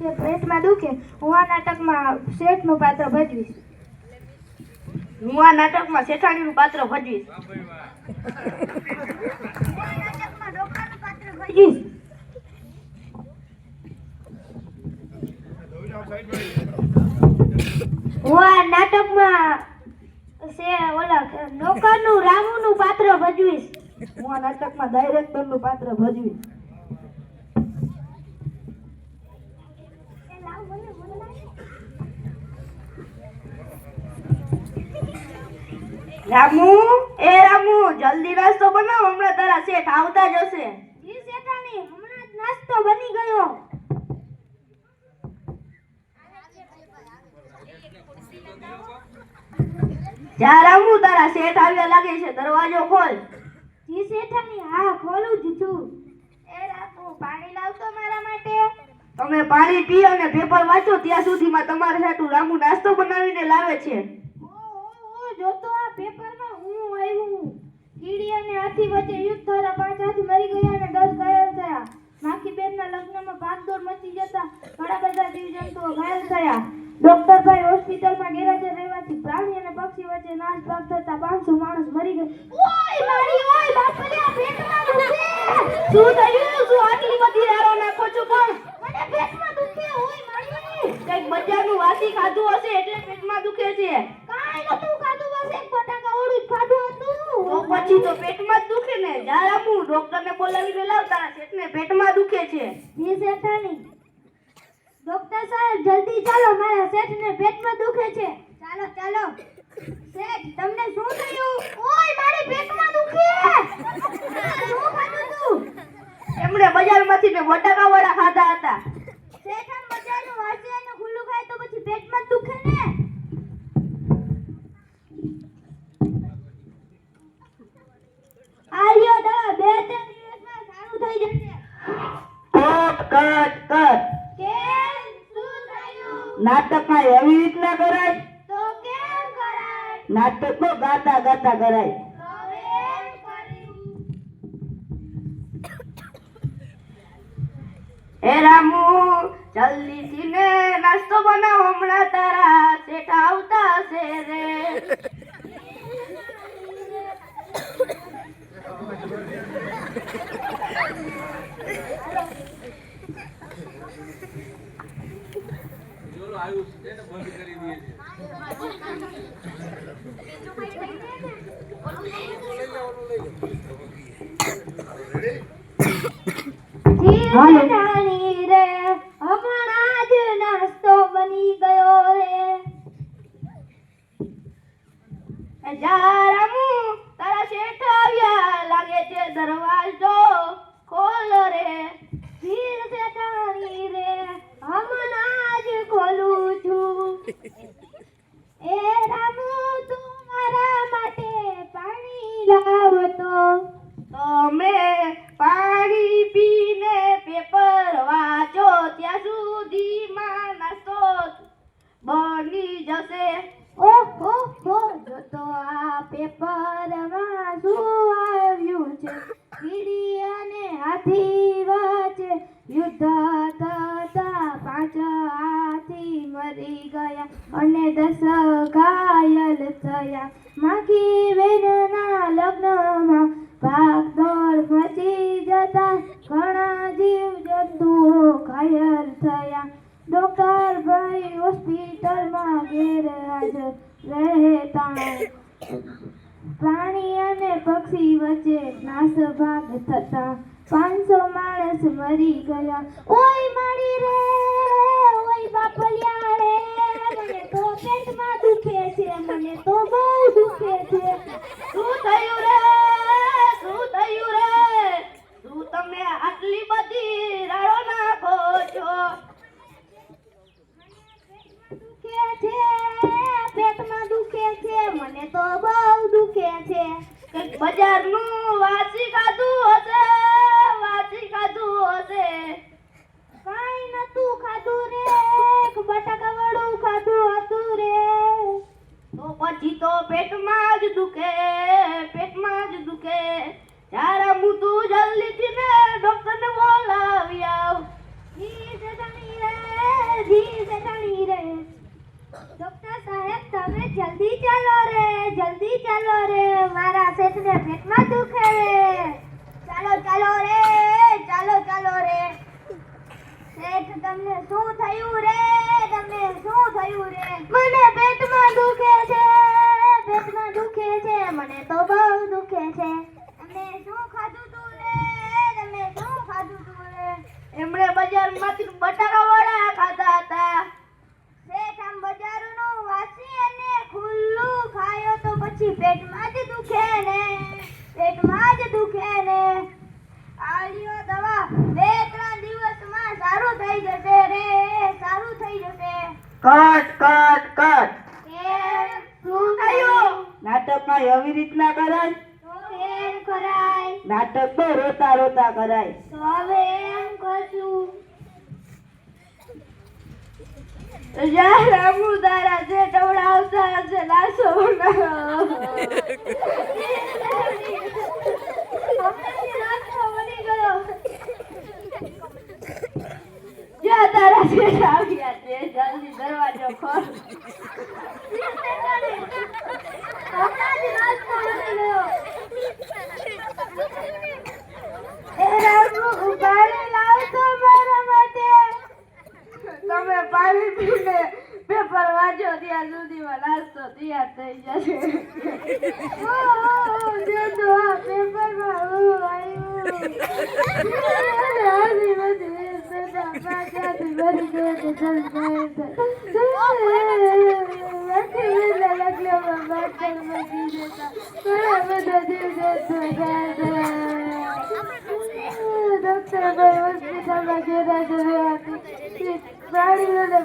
જે પેટમાં દુખે હું આ નાટકમાં શેઠનું પાત્ર ભજવીશ. હું આ નાટકમાં શેઠાણીનું પાત્ર ભજવીશ. ભજવીશ હું આ નાટકમાં સે ઓલા નોકરનું રામુનું પાત્ર ભજવીશ. હું આ નાટકમાં ડાયરેક્ટરનું પાત્ર ભજવીશ. રામુ એ રામુ જલ્દી નાસ્તો બનાવ હમણાં તારા શેઠ આવતા જ હશે જી શેઠાણી હમણાં જ નાસ્તો બની ગયો. જા રામુ તારા શેઠ આવ્યા લાગે છે દરવાજો ખોલ. જી શેઠાણી હા ખોલું જ છું. એ રામુ પાણી લાવતો મારા માટે. તમે પાણી પી અને પેપર વાંચો ત્યાં સુધીમાં તમારે હાટુ રામુ નાસ્તો બનાવીને લાવે છે. જોતો આવ્યું કીડી અને હાથી વચ્ચે યુદ્ધ થતા પાંચ હાથી મરી ગયા અને દસ ઘાયલ થયા. માખી બેનના લગ્નમાં ભાગદોડ મચી જતા ઘણા બધા જીવજંતુઓ ઘાયલ થયા. ડોક્ટર ભાઈ હોસ્પિટલમાં ગેરહાજર રહેવાથી પ્રાણી અને પક્ષી વચ્ચે નાશ ભાગ થતા પાંચસો માણસ મરી ગયા. ઓય મારી ઓય બાપલિયા પેટમાં દુખે શું થયું? શું આટલી બધી રારો નાખો છો પણ મને પેટમાં દુખે ઓય મારી. કંઈક બજારનું વાસી ખાધું હશે એટલે પેટમાં દુખે છે. કાઈ નતું ખાધું બસ એક બટાકા ઓળું જ ખાધું હતું તો પછી તો પેટમાં જ દુખે ને. જા રામુ ડોક્ટરને બોલાવીને લાવતા શેઠને પેટમાં દુખે છે. જી શેઠાણી. ડોક્ટર સાહેબ, જલ્દી ચાલો. મારા શેઠને પેટમાં દુખે છે. ચાલો ચાલો. શેઠ, તમને શું થયું ઓય મારે પેટમાં દુખે શું ખાધું તું એમણે બજારમાંથી ને બટાકા વડા ખાધા હતા શેઠ આમ બજારનું વાસી અને ખુલ્લું ખાય તો પછી પેટમાં જ દુખે ને આ લ્યો દવા બે ત્રણ દિવસમાં સારું થઈ જશે કટ કટ. નાટકમાં એવી રીતના કરાય? તો કેમ ગાતા ગાતા કરાય. તો એ રામુ જલ્દી થી નાસ્તો બનાવ હમણાં તારા શેઠ આવતા હશે રે રે હમણાં જ નાસ્તો બની ગયો રે. એ જા રામુ તારા શેઠ લાગે છે દરવાજો ખોલ રે ધીર શેઠાણી રે હમણાં જ ખોલું છું એ રામુ તું મારા માટે પાણી લાવતો તમે પાણી પીને પેપર વાંચો ત્યાં સુધીમાં નાસ્તો બની જશે. ઓહો, હો, જો તો આ પેપરમાં શું આવ્યું છે? કીડી અને હાથી વચ્ચે યુદ્ધ થતા પાંચ હાથી મરી ગયા અને દસ ઘાયલ થયા. માખી બેનના લગ્નમાં ભાગદોડ મચી જતા ઘણા જીવ જંતુઓ ઘાયલ થયા ડોક્ટર ભાઈ હોસ્પિટલમાં ગેરહાજર રહેતા પ્રાણી અને પક્ષી વચ્ચે નાસભાગ થતા પાંચસો માણસ મરી ગયા. ઓય મારી રે, ઓય બાપલિયા રે, મને તો પેટમાં દુખે છે, મને તો બહુ દુખે છે. શું થયું રે, શું થયું રે? શું તમે આટલી બધી રાડો નાખો છો? દુખે છે પેટમાં દુખે છે, મને તો બહુ દુખે છે. બજારનું વાસી ખાધું હશે, વાસી ખાધું હશે. કાંઈ નતું ખાધું રે બટાકા વડું ખાધું હતું રે. તો પછી તો પેટમાં જ દુખે, પેટમાં જ દુખે જ્યારે હું તું જલ્દીથી ને ડોક્ટરને બોલાવી આવ ઈ જતની રે ડોક્ટર સાહેબ તમે જલ્દી ચાલો રે, જલ્દી ચાલો રે. મારા પેટને પેટમાં દુખે રે ચાલો ચાલો રે, ચાલો ચાલો રે. શેઠ, તમને શું થયું રે? તમને શું થયું રે? મને પેટમાં દુખે છે, પેટમાં દુખે છે, મને તો બહુ દુખે છે. તમે શું ખાધું તું રે? તમે શું ખાધું તું રે? એમણે બજારમાંથી બટાકા વડા ખાધા હતા શેઠ આમ બજારનું વાસી અને ખુલ્લું ખાયો તો પછી પેટમાં જ દુખે ને પેટમાં જ દુખે ને આ દવા બે ત્રણ દિવસમાં સારું થઈ જશે રે સારું થઈ જશે. Cut cut cut. શું થયું? નાટકમાં એવી રીતના કરાય? કરાય. નાટક તો રોતા રોતા કરાય. હવે એમ કરશું. યાર અમુ તારા જે ટવડાવતા તારા શેઠ આવ્યા છે જલ્દી દરવાજો ખોલ હમણાંથી નાસ્તો બની ગયો એ રામુ પાણી લાવતો મારા માટે તમે પાણી પીને પેપર વાંચો ત્યાં સુધીમાં નાસ્તો તૈયાર થઈ જશે ઓ, ઓ, ઓ, જો તો આ પેપરમાં હું આવ્યું આની બધી સદા પાછાથી ભરી ગયો તો લખી વેલા લખલામાં બાટલમાં દી દેતા ઘણા બધા દિવસો થયા ડોક્ટરભાઈ હોસ્પિટલમાં ઘેરા જોયા હતી પ્રાણીઓને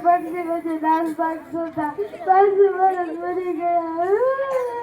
પક્ષી પછી દાલ ભાગ જોતા પાંચસો વર્ષ મરી ગયા શું થયું શું આટલી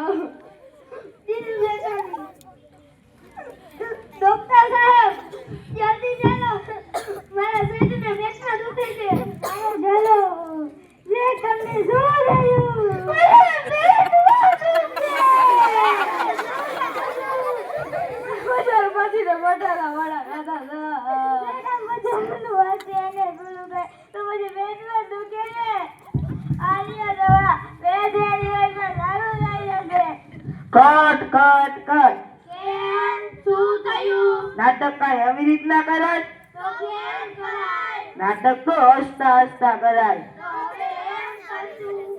કટ કટ કટ કેમ શું થયું નાટક કાંઈ એવી રીતના કરાય તો કેમ કરાય નાટક તો હસતા હસતા કરાય તો હવે એમ કરશું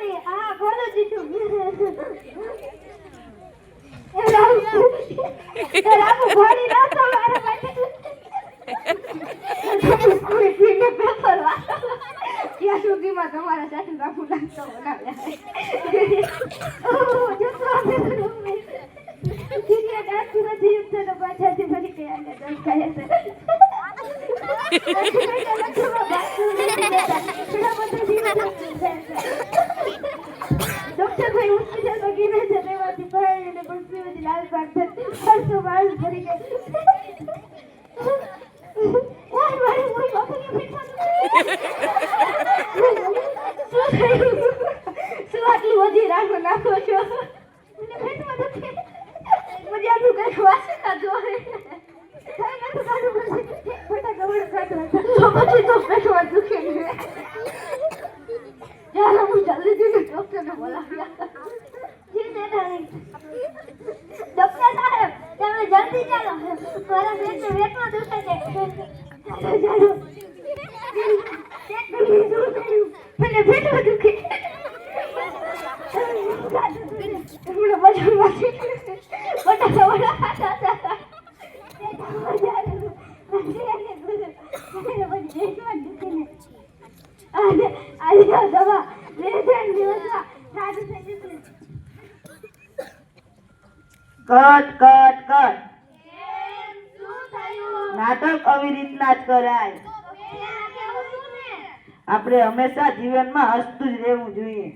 બેટાની હા દીધું એ રામુ એ રામુ મારા માટે કોઈ પીને પેપર ત્યાં સુધીમાં તમારા સાથે રામુ નાસ્તો બનાવ્યા તો તો પાછાથી ફરી ગયા દસ ગયા છે. શું થયું શું આટલી બધી રાખો, નાખો છો. મને પેટમાં દુખે વાસી ખાધું હોય થાય નતું કાઢું પછી તો પેટમાં દુખે ને જ્યારે હું જલ્દી જઈને ડોક્ટરને બોલાવ્યા સાહેબ, તમે જલ્દી ચાલો. મારા પેટમાં દુખે છે. ચાલો પેટમાં શું થયું મને પેટમાં દુખે હમણાં બજારમાંથી બટાકા વડા ખાતા હતા આજે જશે કટ કટ કટ? નાટક આવી રીતના જ કરાય? આપણે હંમેશા જીવનમાં હસતું જ રહેવું જોઈએ